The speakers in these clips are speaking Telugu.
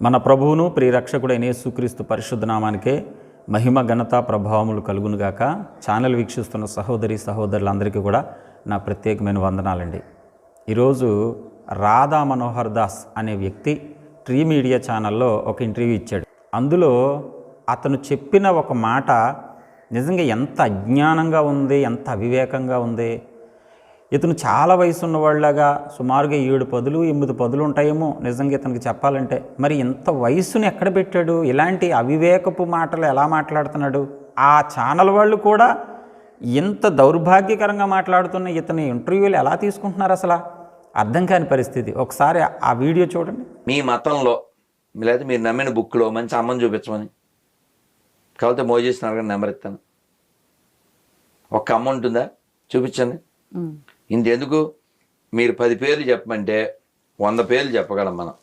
మన ప్రభువును ప్రియరక్షకుడైన యేసుక్రీస్తు పరిశుద్ధనామానికే మహిమ ఘనత ప్రభావములు కలుగునుగాక ఛానల్ వీక్షిస్తున్న సహోదరి సహోదరులందరికీ కూడా నా ప్రత్యేకమైన వందనాలండి. ఈరోజు రాధా మనోహర్ దాస్ అనే వ్యక్తి ట్రీ మీడియా ఛానల్లో ఒక ఇంటర్వ్యూ ఇచ్చాడు. అందులో అతను చెప్పిన ఒక మాట నిజంగా ఎంత అజ్ఞానంగా ఉంది ఎంత అవివేకంగా ఉంది ఇతను చాలా వయసు ఉన్నవాళ్ళగా సుమారుగా ఏడు పదులు ఎనిమిది పదులు ఉంటాయేమో నిజంగా ఇతనికి చెప్పాలంటే. మరి ఇంత వయసుని ఎక్కడ పెట్టాడు? ఇలాంటి అవివేకపు మాటలు ఎలా మాట్లాడుతున్నాడు? ఆ ఛానల్ వాళ్ళు కూడా ఇంత దౌర్భాగ్యకరంగా మాట్లాడుతున్న ఇతని ఇంటర్వ్యూలు ఎలా తీసుకుంటున్నారు అసలు? అర్థం కాని పరిస్థితి. ఒకసారి ఆ వీడియో చూడండి. మీ మతంలో లేదా మీరు నమ్మిన బుక్లో మంచి అమ్మని చూపించమని. కాకపోతే మోజేసి అడగండి నెంబర్ ఇస్తాను ఒక్క అమ్మ ఉంటుందా? చూపించండి. ఇంతెందుకు మీరు పది పేర్లు చెప్పమంటే వంద పేర్లు చెప్పగలం మనం.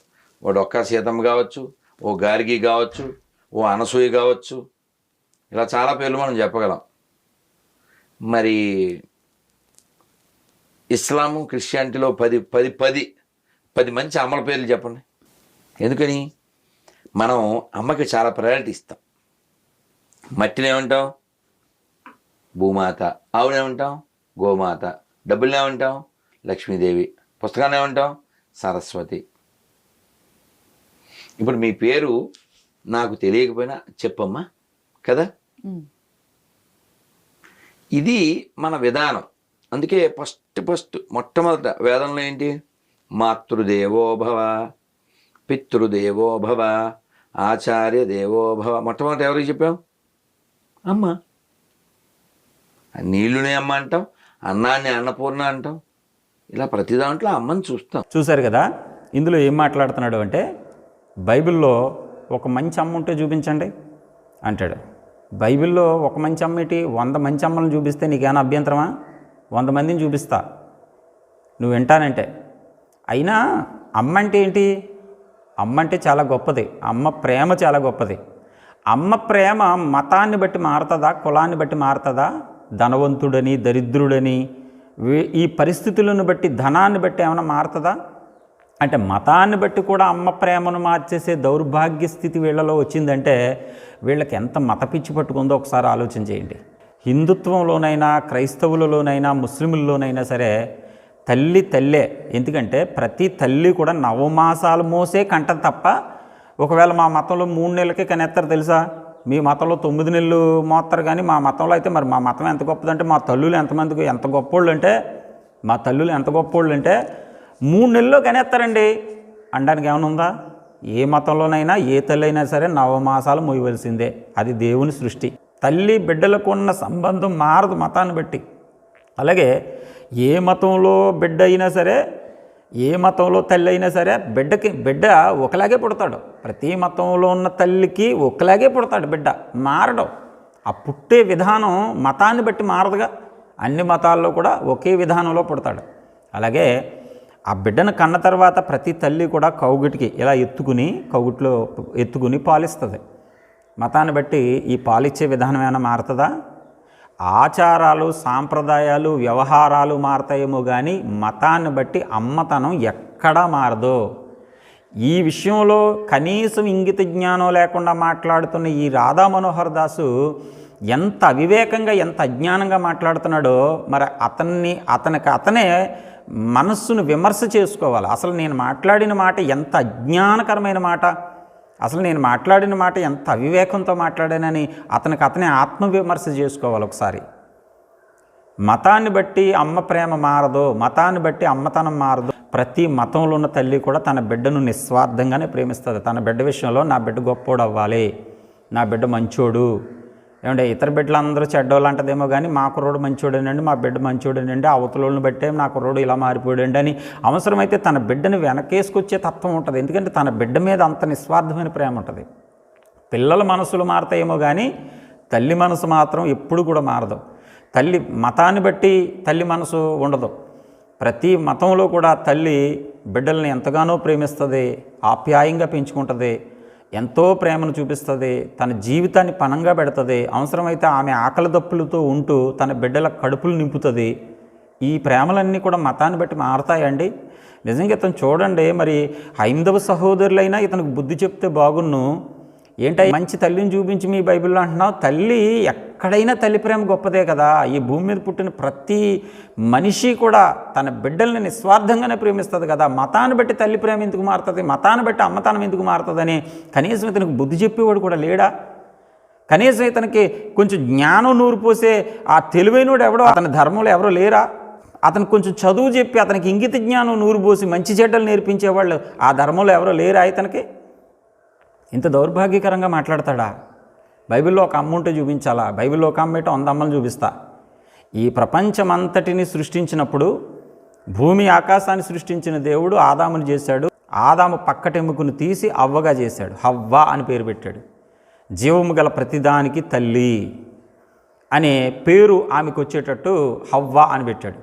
ఓ డొక్కా సీతమ్మ కావచ్చు ఓ గార్గి కావచ్చు ఓ అనసూయ కావచ్చు. ఇలా చాలా పేర్లు మనం చెప్పగలం. మరి ఇస్లాము క్రిస్టియానిటీలో పది పది పది పది మంచి అమ్మల పేర్లు చెప్పండి. ఎందుకని? మనం అమ్మకి చాలా ప్రయారిటీ ఇస్తాం. మట్టిని ఏమంటాం? భూమాత. ఆవునేమంటాం గోమాత. డబ్బులు ఏమంటాం లక్ష్మీదేవి. పుస్తకాన్ని ఏమంటాం సరస్వతి. ఇప్పుడు మీ పేరు నాకు తెలియకపోయినా చెప్పమ్మా కదా? ఇది మన విధానం. అందుకే ఫస్ట్ ఫస్ట్ మొట్టమొదట వేదంలో ఏంటి? మాతృదేవో భవ పితృదేవో భవ ఆచార్య దేవో భవ మొట్టమొదట ఎవరికి చెప్పాం అమ్మ. నీళ్ళునే అమ్మ అంటాం అన్నాన్ని అన్నపూర్ణ అంటాం ఇలా ప్రతి దాంట్లో అమ్మని చూస్తాం. చూశారు కదా? ఇందులో ఏం మాట్లాడుతున్నాడు అంటే బైబిల్లో ఒక మంచి అమ్మ ఉంటే చూపించండి అంటాడు. బైబిల్లో ఒక మంచి అమ్మ ఏంటి? వంద మంచి అమ్మలను చూపిస్తే నీకేమైనా అభ్యంతరమా? వంద మందిని చూపిస్తా. నువ్వు వింటానంటే. అయినా అమ్మ అంటే ఏంటి? అమ్మ అంటే చాలా గొప్పది. అమ్మ ప్రేమ చాలా గొప్పది. అమ్మ ప్రేమ మతాన్ని బట్టి మారుతుందా? కులాన్ని బట్టి మారుతుందా? ధనవంతుడని దరిద్రుడని ఈ పరిస్థితులను బట్టి ధనాన్ని బట్టి ఏమైనా మారుతుందా? అంటే మతాన్ని బట్టి కూడా అమ్మ ప్రేమను మార్చేసే దౌర్భాగ్య స్థితి వీళ్ళలో వచ్చిందంటే వీళ్ళకి ఎంత మత పిచ్చి పట్టుకుందో ఒకసారి ఆలోచన చేయండి. హిందుత్వంలోనైనా క్రైస్తవులలోనైనా ముస్లింల్లోనైనా సరే తల్లి తల్లే. ఎందుకంటే ప్రతి తల్లి కూడా నవమాసాలు మోసే కంట తప్ప ఒకవేళ మా మతంలో మూడు నెలలకే కనెత్తారు తెలుసా? మీ మతంలో తొమ్మిది నెలలు మోస్తారు కానీ మా మతంలో అయితే మరి మా మతం ఎంత గొప్పదంటే మా తల్లులు ఎంతమందికి ఎంత గొప్పోళ్ళు అంటే మా తల్లులు ఎంత గొప్పోళ్ళు అంటే మూడు నెలల్లో కనేస్తారండి. అనడానికి ఏమైనా ఉందా? ఏ మతంలోనైనా ఏ తల్లి అయినా సరే నవమాసాలు మోయవలసిందే. అది దేవుని సృష్టి. తల్లి బిడ్డలకు ఉన్న సంబంధం మారదు మతాన్ని బట్టి. అలాగే ఏ మతంలో బిడ్డ అయినా సరే ఏ మతంలో తల్లి అయినా సరే బిడ్డకి బిడ్డ ఒకలాగే పుడతాడు. ప్రతి మతంలో ఉన్న తల్లికి ఒకలాగే పుడతాడు బిడ్డ మారడం. ఆ పుట్టే విధానం మతాన్ని బట్టి మారదుగా. అన్ని మతాల్లో కూడా ఒకే విధానంలో పుడతాడు. అలాగే ఆ బిడ్డను కన్న తర్వాత ప్రతి తల్లి కూడా కౌగిటికి ఇలా ఎత్తుకుని కౌగిట్లో ఎత్తుకుని పాలిస్తుంది. మతాన్ని బట్టి ఈ పాలిచ్చే విధానం ఏమైనా మారుతుందా? ఆచారాలు సాంప్రదాయాలు వ్యవహారాలు మారతాయేమో కానీ మతాన్ని బట్టి అమ్మతనం ఎక్కడా మారదు. ఈ విషయంలో కనీసం ఇంగిత జ్ఞానం లేకుండా మాట్లాడుతున్న ఈ రాధా మనోహర్ దాసు ఎంత అవివేకంగా ఎంత అజ్ఞానంగా మాట్లాడుతున్నాడో మరి అతన్ని అతనికి అతనే మనస్సును విమర్శ చేసుకోవాలి. అసలు నేను మాట్లాడిన మాట ఎంత అజ్ఞానకరమైన మాట? అసలు నేను మాట్లాడిన మాట ఎంత అవివేకంతో మాట్లాడానని అతనికి అతనే ఆత్మవిమర్శ చేసుకోవాలి ఒకసారి. మతాన్ని బట్టి అమ్మ ప్రేమ మారదు మతాన్ని బట్టి అమ్మతనం మారదు ప్రతి మతంలో ఉన్న తల్లి కూడా తన బిడ్డను నిస్వార్థంగానే ప్రేమిస్తుంది. తన బిడ్డ విషయంలో నా బిడ్డ గొప్పోడు అవ్వాలి నా బిడ్డ మంచోడు ఏమంటే ఇతర బిడ్డలందరూ చెడ్డోళ్ళు అంటదేమో కానీ మా కుర్రోడు మంచోడేనండి మా బిడ్డ మంచోడేనండి అవతలోళ్ళని బట్టే నా కుర్రోడు ఇలా మారిపోయాడండి అని అవసరమైతే తన బిడ్డని వెనకేసుకొచ్చే తత్వం ఉంటుంది. ఎందుకంటే తన బిడ్డ మీద అంత నిస్వార్థమైన ప్రేమ ఉంటుంది. పిల్లల మనసులు మారతాయేమో కానీ తల్లి మనసు మాత్రం ఎప్పుడు కూడా మారదు. తల్లి మతాన్ని బట్టి తల్లి మనసు ఉండదు. ప్రతి మతంలో కూడా తల్లి బిడ్డల్ని ఎంతగానో ప్రేమిస్తుంది ఆప్యాయంగా పెంచుకుంటుంది ఎంతో ప్రేమను చూపిస్తుంది తన జీవితాన్ని పణంగా పెడుతుంది అవసరమైతే ఆమె ఆకలి దప్పులతో ఉంటూ తన బిడ్డల కడుపులు నింపుతుంది. ఈ ప్రేమలన్నీ కూడా మతాన్ని బట్టి మారతాయండి. నిజంగా ఇతను చూడండి మరి హైందవ సహోదరులైనా ఇతనికి బుద్ధి చెప్తే బాగున్ను. ఏంటో మంచి తల్లిని చూపించి మీ బైబిల్లో అంటున్నావు? తల్లి ఎక్కడైనా తల్లి ప్రేమ గొప్పదే కదా. ఈ భూమి మీద పుట్టిన ప్రతి మనిషి కూడా తన బిడ్డల్ని నిస్వార్థంగానే ప్రేమిస్తుంది కదా. మతాన్ని బట్టి తల్లి ప్రేమ ఎందుకు మారుతుంది? మతాన్ని బట్టి అమ్మతనం ఎందుకు మారుతుందని కనీసం ఇతనికి బుద్ధి చెప్పేవాడు కూడా లేడా? కనీసం ఇతనికి కొంచెం జ్ఞానం నూరు పోసే ఆ తెలివైనడు ఎవడో అతని ధర్మంలో ఎవరో లేరా? అతనికి కొంచెం చదువు చెప్పి అతనికి ఇంగిత జ్ఞానం నూరు పోసి మంచి చెడ్డలు నేర్పించేవాళ్ళు ఆ ధర్మంలో ఎవరో లేరా ఇతనికి? ఇంత దౌర్భాగ్యకరంగా మాట్లాడతాడా? బైబిల్లో ఒక అమ్మ ఉంటే చూపించాలా? బైబిల్లో ఒక అమ్మ వంద అమ్మలు చూపిస్తా. ఈ ప్రపంచమంతటిని సృష్టించినప్పుడు భూమి ఆకాశాన్ని సృష్టించిన దేవుడు ఆదామును చేశాడు. ఆదాము పక్కటెముకను తీసి అవ్వగా చేశాడు. హవ్వ అని పేరు పెట్టాడు. జీవము గల ప్రతిదానికి తల్లి అనే పేరు ఆమెకు వచ్చేటట్టు హవ్వ అని పెట్టాడు.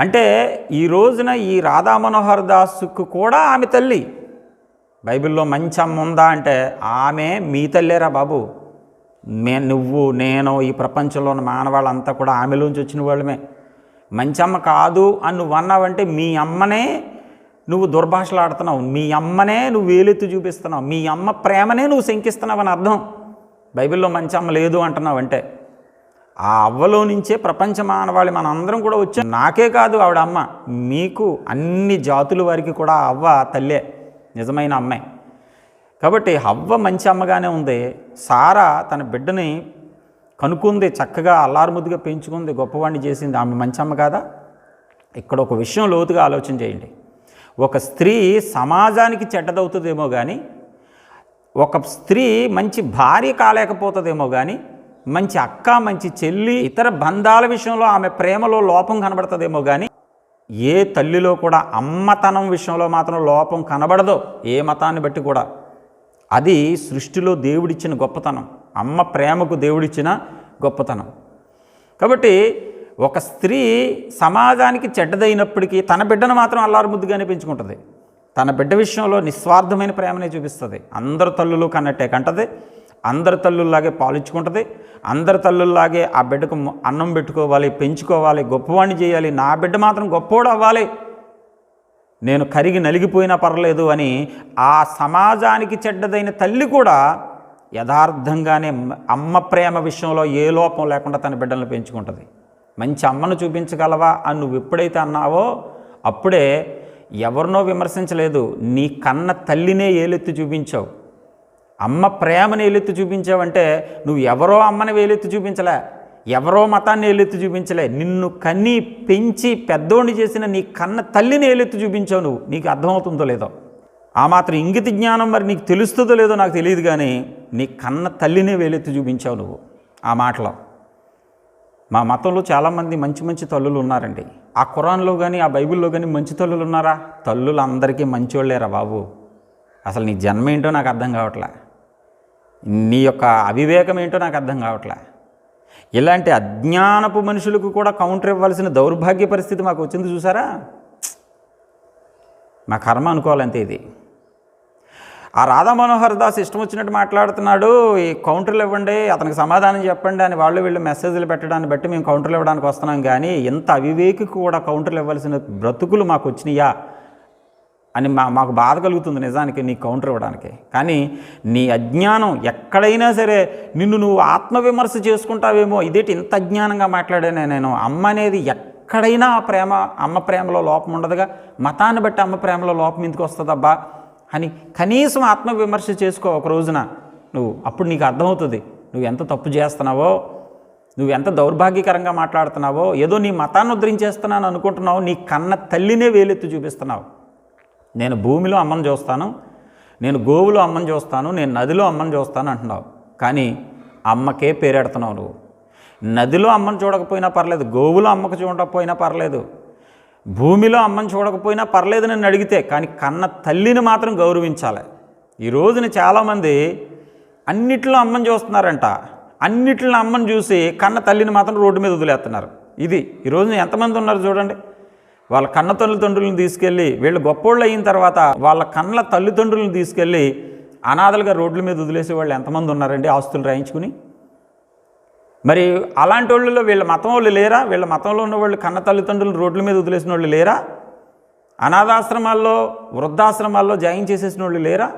అంటే ఈ రోజున ఈ రాధా మనోహర్ దాసుకు కూడా ఆమె తల్లి. బైబిల్లో మంచి అమ్మ ఉందా అంటే ఆమె మీ తల్లేరా బాబు? మే నువ్వు నేను ఈ ప్రపంచంలో ఉన్న మానవాళ్ళంతా కూడా ఆమెలోంచి వచ్చిన వాళ్ళమే. మంచి అమ్మ కాదు అని నువ్వు అన్నావంటే మీ అమ్మనే నువ్వు దుర్భాషలాడుతున్నావు. మీ అమ్మనే నువ్వు వేలెత్తి చూపిస్తున్నావు. మీ అమ్మ ప్రేమనే నువ్వు శంకిస్తున్నావు అని అర్థం. బైబిల్లో మంచి అమ్మ లేదు అంటున్నావు అంటే ఆ అవ్వలో నుంచే ప్రపంచ మానవాళి మన అందరం కూడా వచ్చాం. నాకే కాదు ఆవిడ అమ్మ. మీకు అన్ని జాతుల వారికి కూడా అవ్వ తల్లే. నిజమైన అమ్మాయి కాబట్టి హవ్వ మంచి అమ్మగానే ఉంది. సారా తన బిడ్డని కనుక్కుంది చక్కగా అల్లారుముద్దుగా పెంచుకుంది గొప్పవాణ్ణి చేసింది. ఆమె మంచి అమ్మ కాదా? ఇక్కడ ఒక విషయం లోతుగా ఆలోచన చేయండి. ఒక స్త్రీ సమాజానికి చెడ్డదవుతుందేమో కానీ ఒక స్త్రీ మంచి భార్య కాలేకపోతుందేమో కానీ మంచి అక్క మంచి చెల్లి ఇతర బంధాల విషయంలో ఆమె ప్రేమలో లోపం కనబడుతుందేమో కానీ ఏ తల్లిలో కూడా అమ్మతనం విషయంలో మాత్రం లోపం కనబడదో ఏ మతాన్ని బట్టి కూడా. అది సృష్టిలో దేవుడిచ్చిన గొప్పతనం అమ్మ ప్రేమకు దేవుడిచ్చిన గొప్పతనం. కాబట్టి ఒక స్త్రీ సమాజానికి చెడ్డదైనప్పటికీ తన బిడ్డను మాత్రం అల్లారు ముద్దుగానే పెంచుకుంటుంది. తన బిడ్డ విషయంలో నిస్వార్థమైన ప్రేమనే చూపిస్తుంది. అందరు తల్లులు కన్నట్టే కంటది. అందరి తల్లుల్లాగే పాలించుకుంటుంది. అందరి తల్లుల్లాగే ఆ బిడ్డకు అన్నం పెట్టుకోవాలి పెంచుకోవాలి గొప్పవాణ్ణి చేయాలి. నా బిడ్డ మాత్రం గొప్పోడు అవ్వాలి. నేను కరిగి నలిగిపోయినా పర్లేదు అని ఆ సమాజానికి చెడ్డదైన తల్లి కూడా యథార్థంగానే అమ్మ ప్రేమ విషయంలో ఏ లోపం లేకుండా తన బిడ్డలను పెంచుకుంటుంది. మంచి అమ్మను చూపించగలవా అని నువ్వు ఎప్పుడైతే అన్నావో అప్పుడే ఎవరినో విమర్శించలేదు. నీ కన్న తల్లినే ఏలెత్తి చూపించావు. అమ్మ ప్రేమని ఎలెత్తి చూపించావంటే నువ్వు ఎవరో అమ్మని వేలెత్తి చూపించలే ఎవరో మతాన్ని ఏలెత్తి చూపించలే. నిన్ను కన్ని పెంచి పెద్దోడిని చేసిన నీ కన్న తల్లిని ఏలెత్తి చూపించావు నువ్వు. నీకు అర్థమవుతుందో లేదో? ఆ మాత్రం ఇంగిత జ్ఞానం మరి నీకు తెలుస్తుందో లేదో నాకు తెలియదు కానీ నీ కన్న తల్లినే వేలెత్తి చూపించావు నువ్వు ఆ మాటలో. మా మతంలో చాలామంది మంచి మంచి తల్లులు ఉన్నారండి. ఆ ఖురాన్లో కానీ ఆ బైబిల్లో కానీ మంచి తల్లులు ఉన్నారా? తల్లులు అందరికీ మంచోళ్ళేరా బాబు. అసలు నీ జన్మ ఏంటో నాకు అర్థం కావట్లే. నీ యొక్క అవివేకం ఏంటో నాకు అర్థం కావట్లే. ఇలాంటి అజ్ఞానపు మనుషులకు కూడా కౌంటర్ ఇవ్వాల్సిన దౌర్భాగ్య పరిస్థితి మాకు వచ్చింది చూసారా? మా కర్మ అనుకోవాలంతే ఇది. ఆ రాధా మనోహర్ దాస్ ఇష్టం వచ్చినట్టు మాట్లాడుతున్నాడు ఈ కౌంటర్లు ఇవ్వండి అతనికి సమాధానం చెప్పండి అని వాళ్ళు వీళ్ళు మెసేజ్లు పెట్టడాన్ని బట్టి మేము కౌంటర్లు ఇవ్వడానికి వస్తున్నాం కానీ ఎంత అవివేకి కూడా కౌంటర్లు ఇవ్వాల్సిన బ్రతుకులు మాకు వచ్చినాయా? అని మా మాకు బాధ కలుగుతుంది నిజానికి నీ కౌంటర్ ఇవ్వడానికి. కానీ నీ అజ్ఞానం ఎక్కడైనా సరే నిన్ను నువ్వు ఆత్మవిమర్శ చేసుకుంటావేమో ఇదేంటి ఇంత అజ్ఞానంగా మాట్లాడానే నేను. అమ్మ అనేది ఎక్కడైనా ఆ ప్రేమ అమ్మ ప్రేమలో లోపం ఉండదుగా. మతాన్ని బట్టి అమ్మ ప్రేమలో లోపం ఎందుకు వస్తుందబ్బా? అని కనీసం ఆత్మవిమర్శ చేసుకో ఒక రోజున. నువ్వు అప్పుడు నీకు అర్థమవుతుంది నువ్వు ఎంత తప్పు చేస్తున్నావో నువ్వు ఎంత దౌర్భాగ్యకరంగా మాట్లాడుతున్నావో ఏదో నీ మతాన్ని ఉద్ధరించేస్తున్నాను అనుకుంటున్నావు నీ కన్న తల్లినే వేలెత్తి చూపిస్తున్నావు. నేను భూమిలో అమ్మను చూస్తాను నేను గోవులో అమ్మని చూస్తాను నేను నదిలో అమ్మని చూస్తాను అంటున్నావు. కానీ అమ్మకే పేరెడుతున్నావు నువ్వు. నదిలో అమ్మని చూడకపోయినా పర్లేదు గోవులో అమ్మకు చూడకపోయినా పర్లేదు భూమిలో అమ్మని చూడకపోయినా పర్లేదు నన్ను అడిగితే కానీ కన్న తల్లిని మాత్రం గౌరవించాలి. ఈ రోజున చాలామంది అన్నిట్లో అమ్మని చూస్తున్నారంట. అన్నిట్లో అమ్మని చూసి కన్న తల్లిని మాత్రం రోడ్డు మీద వదిలేస్తున్నారు. ఇది ఈ రోజున ఎంతమంది ఉన్నారు చూడండి. వాళ్ళ కన్న తల్లిదండ్రులను తీసుకెళ్ళి వీళ్ళు గొప్పోళ్ళు అయిన తర్వాత వాళ్ళ కన్న తల్లిదండ్రులను తీసుకెళ్ళి అనాథలుగా రోడ్ల మీద వదిలేసే వాళ్ళు ఎంతమంది ఉన్నారండి? ఆస్తులు రాయించుకుని? మరి అలాంటి వాళ్ళలో వీళ్ళ మతం వాళ్ళు లేరా? వీళ్ళ మతంలో ఉన్న వాళ్ళు కన్న తల్లిదండ్రులు రోడ్ల మీద వదిలేసిన వాళ్ళు లేరా? అనాథాశ్రమాల్లో వృద్ధాశ్రమాల్లో జాయిన్ చేసేసిన వాళ్ళు లేరా?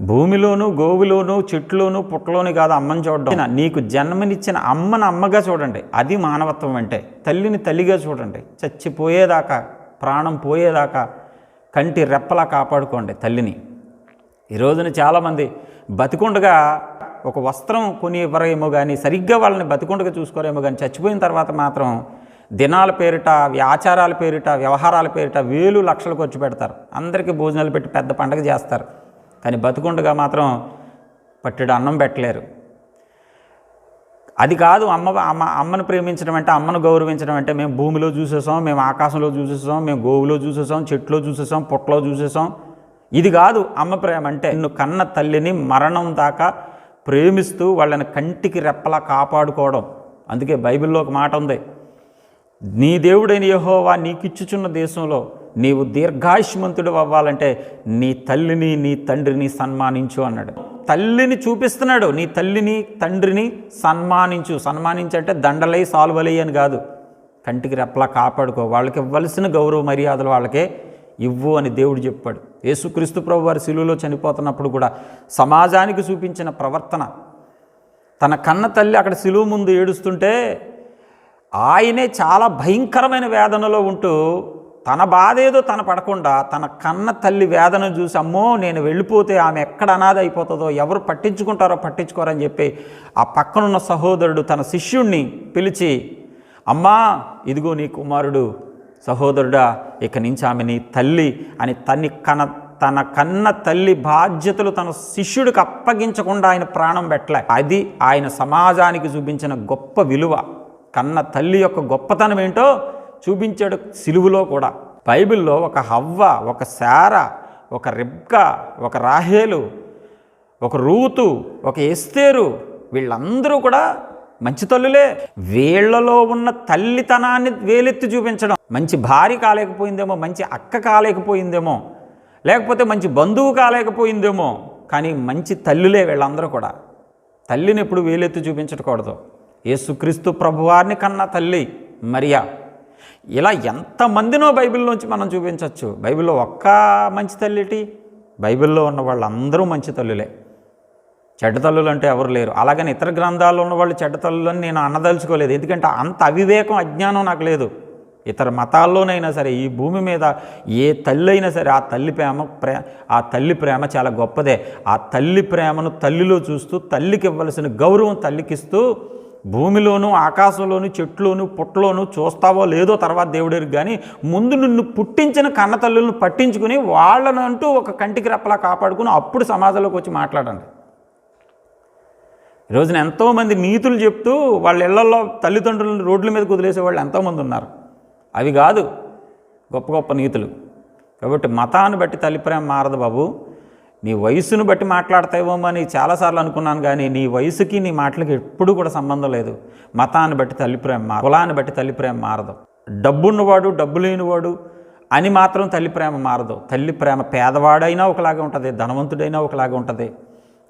భూమిలోను గోవులోను చెట్లోను పుట్టలోను కాదు అమ్మని చూడడం. నీకు జన్మనిచ్చిన అమ్మను అమ్మగా చూడండి. అది మానవత్వం అంటే. తల్లిని తల్లిగా చూడండి. చచ్చిపోయేదాకా ప్రాణం పోయేదాకా కంటి రెప్పలా కాపాడుకోండి తల్లిని. ఈ రోజున చాలామంది బతికుండగా ఒక వస్త్రం కొని ఇవ్వరేమో కానీ సరిగ్గా వాళ్ళని బతికుండగా చూసుకోరేమో కానీ చచ్చిపోయిన తర్వాత మాత్రం దినాల పేరిట ఆచారాల పేరిట వ్యవహారాల పేరిట వేలు లక్షలు ఖర్చు పెడతారు. అందరికీ భోజనాలు పెట్టి పెద్ద పండగ చేస్తారు. కానీ బతుకుండగా మాత్రం పట్టెడు అన్నం పెట్టలేరు. అది కాదు అమ్మ అమ్మ అమ్మను ప్రేమించడం అంటే అమ్మను గౌరవించడం అంటే మేము భూమిలో చూసేసాం మేము ఆకాశంలో చూసేసాం మేము గోవులో చూసేసాం చెట్లో చూసేసాం పొట్టలో చూసేసాం. ఇది కాదు అమ్మ ప్రేమ అంటే నిన్ను కన్న తల్లిని మరణం దాకా ప్రేమిస్తూ వాళ్ళని కంటికి రెప్పలా కాపాడుకోవడం. అందుకే బైబిల్లో ఒక మాట ఉంది నీ దేవుడైన యహోవా నీకిచ్చుచున్న దేశంలో నీవు దీర్ఘాయుష్మంతుడు అవ్వాలంటే నీ తల్లిని నీ తండ్రిని సన్మానించు అన్నాడు. తల్లిని చూపిస్తున్నాడు. నీ తల్లిని తండ్రిని సన్మానించు. సన్మానించంటే దండలై సాల్వలై అని కాదు. కంటికి రెప్పలా కాపాడుకో. వాళ్ళకి ఇవ్వాల్సిన గౌరవ మర్యాదలు వాళ్ళకే ఇవ్వు అని దేవుడు చెప్పాడు. యేసుక్రీస్తు ప్రభు వారి శిలువలో చనిపోతున్నప్పుడు కూడా సమాజానికి చూపించిన ప్రవర్తన. తన కన్న తల్లి అక్కడ శిలువ ముందు ఏడుస్తుంటే ఆయనే చాలా భయంకరమైన వేదనలో ఉంటూ తన బాధ ఏదో తన పడకుండా తన కన్న తల్లి వేదన చూసి అమ్మో నేను వెళ్ళిపోతే ఆమె ఎక్కడ అనాథ అయిపోతుందో ఎవరు పట్టించుకుంటారో పట్టించుకోరని చెప్పి ఆ పక్కనున్న సహోదరుడు తన శిష్యుణ్ణి పిలిచి అమ్మా ఇదిగో నీ కుమారుడు సహోదరుడా ఇక నుంచి ఆమె నీ తల్లి అని తన్ని కన తన కన్న తల్లి బాధ్యతలు తన శిష్యుడికి అప్పగించకుండా ఆయన ప్రాణం పెట్టలే. అది ఆయన సమాజానికి చూపించిన గొప్ప విలువ. కన్న తల్లి యొక్క గొప్పతనం ఏంటో చూపించాడు సిలువులో కూడా. బైబిల్లో ఒక హవ్వ ఒక శార ఒక రిబ్క ఒక రాహేలు ఒక రూతు ఒక ఎస్తేరు వీళ్ళందరూ కూడా మంచి తల్లులే. వీళ్ళలో ఉన్న తల్లితనాన్ని వేలెత్తి చూపించడం. మంచి భార్య కాలేకపోయిందేమో మంచి అక్క కాలేకపోయిందేమో లేకపోతే మంచి బంధువు కాలేకపోయిందేమో కానీ మంచి తల్లులే వీళ్ళందరూ కూడా. తల్లిని ఎప్పుడు వేలెత్తి చూపించకూడదు. యేసుక్రీస్తు ప్రభువారిని కన్నా తల్లి మరియా. ఇలా ఎంతమందినో బైబిల్లోంచి మనం చూపించవచ్చు బైబిల్లో ఒక్క మంచి తల్లిటి బైబిల్లో ఉన్న వాళ్ళందరూ మంచి తల్లులే. చెడ్డ తల్లులు అంటే ఎవరు లేరు. అలాగని ఇతర గ్రంథాల్లో ఉన్న వాళ్ళు చెడ్డ తల్లులని నేను అన్నదలుచుకోలేదు ఎందుకంటే అంత అవివేకం అజ్ఞానం నాకు లేదు. ఇతర మతాల్లోనైనా సరే ఈ భూమి మీద ఏ తల్లి అయినా సరే ఆ తల్లి ప్రేమ ప్రే ఆ తల్లి ప్రేమ చాలా గొప్పదే. ఆ తల్లి ప్రేమను తల్లిలో చూస్తూ తల్లికి ఇవ్వవలసిన గౌరవం తల్లికిస్తూ భూమిలోను ఆకాశంలోను చెట్లోను పుట్టలోను చూస్తావో లేదో తర్వాత దేవుడేరు కానీ ముందు నిన్ను పుట్టించిన కన్నతల్లులను పట్టించుకుని వాళ్ళను అంటూ ఒక కంటికి రెప్పలా కాపాడుకుని అప్పుడు సమాజంలోకి వచ్చి మాట్లాడండి. ఈ రోజున ఎంతోమంది నీతులు చెప్తూ వాళ్ళ ఇళ్ళలో తల్లిదండ్రులను రోడ్ల మీద కుదిలేసే వాళ్ళు ఎంతోమంది ఉన్నారు. అవి కాదు గొప్ప గొప్ప నీతులు. కాబట్టి మతాన్ని బట్టి తల్లి ప్రేమ మారదు బాబు. నీ వయసును బట్టి మాట్లాడతావేమో అని చాలాసార్లు అనుకున్నాను కానీ నీ వయసుకి నీ మాటలకి ఎప్పుడూ కూడా సంబంధం లేదు. మతాన్ని బట్టి తల్లి ప్రేమ మార కులాన్ని బట్టి తల్లి ప్రేమ మారదు. డబ్బున్నవాడు డబ్బు లేనివాడు అని మాత్రం తల్లి ప్రేమ మారదు. తల్లి ప్రేమ పేదవాడైనా ఒకలాగే ఉంటుంది ధనవంతుడైనా ఒకలాగే ఉంటుంది.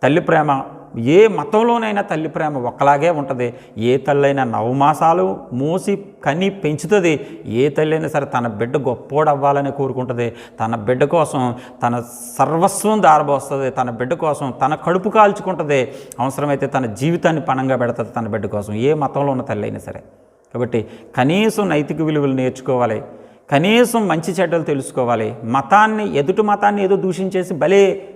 తల్లి ప్రేమ ఏ మతంలోనైనా తల్లి ప్రేమ ఒకలాగే ఉంటుంది. ఏ తల్లైనా నవమాసాలు మోసి కని పెంచుతుంది. ఏ తల్లైనా సరే తన బిడ్డ గొప్పోడు అవ్వాలని కోరుకుంటుంది. తన బిడ్డ కోసం తన సర్వస్వం దారబోస్తుంది. తన బిడ్డ కోసం తన కడుపు కాల్చుకుంటుంది. అవసరమైతే తన జీవితాన్ని పణంగా పెడుతుంది తన బిడ్డ కోసం. ఏ మతంలో ఉన్న తల్లి అయినా సరే. కాబట్టి కనీసం నైతిక విలువలు నేర్చుకోవాలి. కనీసం మంచి చెడ్డలు తెలుసుకోవాలి. మతాన్ని ఎదుటి మతాన్ని ఏదో దూషించేసి భలే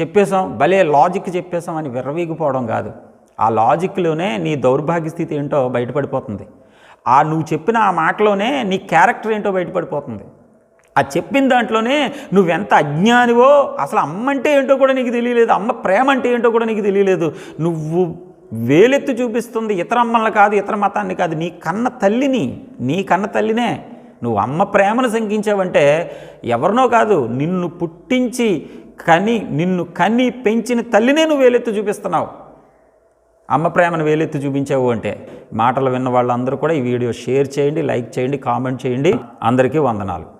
చెప్పేశాం భలే లాజిక్ చెప్పేశాం అని విర్రవీగిపోవడం కాదు. ఆ లాజిక్లోనే నీ దౌర్భాగ్య స్థితి ఏంటో బయటపడిపోతుంది. ఆ నువ్వు చెప్పిన ఆ మాటలోనే నీ క్యారెక్టర్ ఏంటో బయటపడిపోతుంది. ఆ చెప్పిన దాంట్లోనే నువ్వెంత అజ్ఞానివో అసలు అమ్మ అంటే ఏంటో కూడా నీకు తెలియలేదు అమ్మ ప్రేమ అంటే ఏంటో కూడా నీకు తెలియలేదు. నువ్వు వేలెత్తి చూపిస్తుంది ఇతర అమ్మల్ని కాదు ఇతర మతాన్ని కాదు నీ కన్న తల్లిని నీ కన్న తల్లినే. నువ్వు అమ్మ ప్రేమను శంకించావంటే ఎవరినో కాదు నిన్ను పుట్టించి కని నిన్ను కని పెంచిన తల్లినే నువ్వు వేలెత్తి చూపిస్తున్నావు. అమ్మ ప్రేమను వేలెత్తి చూపించావు అంటే మాటలు విన్న వాళ్ళందరూ కూడా ఈ వీడియో షేర్ చేయండి లైక్ చేయండి కామెంట్ చేయండి. అందరికీ వందనాలు.